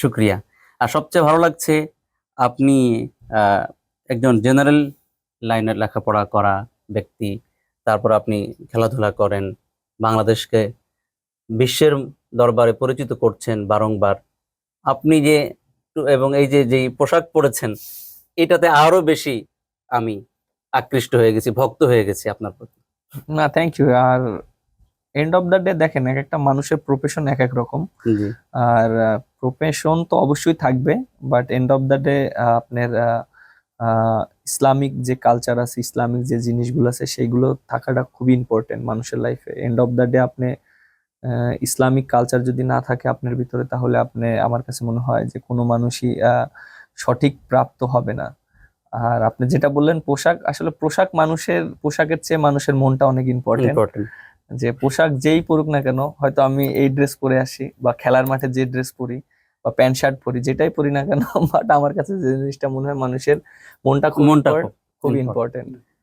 শুক্রিয়া। আর সবচেয়ে ভালো লাগছে আপনি একজন জেনারেল লাইনের লেখাপড়া করা ব্যক্তি তারপর আপনি খেলাধুলা করেন বাংলাদেশকে বিশ্বের দরবারে পরিচিত করছেন বারংবার। আপনি যে এবং এই যে যেই পোশাক পরেছেন এটাতে আরও বেশি আমি আকৃষ্ট হয়ে গেছি ভক্ত হয়ে গেছি আপনার প্রতি। না থ্যাংক ইউ আর এন্ড অফ দ্য ডে দেখেন এক একটা মানুষের প্রফেশন এক এক রকম। আর প্রফেশন তো অবশ্যই থাকবে but end of the day আপনার ইসলামিক যে কালচার আছে ইসলামিক যে জিনিসগুলো আছে সেইগুলো থাকাটা খুবই ইম্পর্টেন্ট মানুষের লাইফে এন্ড অফ দ্য ডে আপনি ইসলামিক কালচার যদি না থাকে আপনার ভিতরে তাহলে আপনি আমার কাছে মনে হয় যে কোনো মানুষই আহ, সঠিক প্রাপ্ত হবে না। আর আপনি যেটা বললেন পোশাক আসলে পোশাক মানুষের পোশাকের চেয়ে মানুষের মনটা অনেক ইম্পর্টেন্ট ইম্পর্টেন্ট যে পোশাক যেই পরুক না কেন হয়তো আমি এই ড্রেস পরে আসি বা খেলার মাঠে যে ড্রেস পরি বা প্যান্ট শার্ট পরি যেটাই পরি না কেন বাট আমার কাছে যে জিনিসটা মনে হয় মানুষের মনটা খুব মনটা খুব ইম্পর্টেন্ট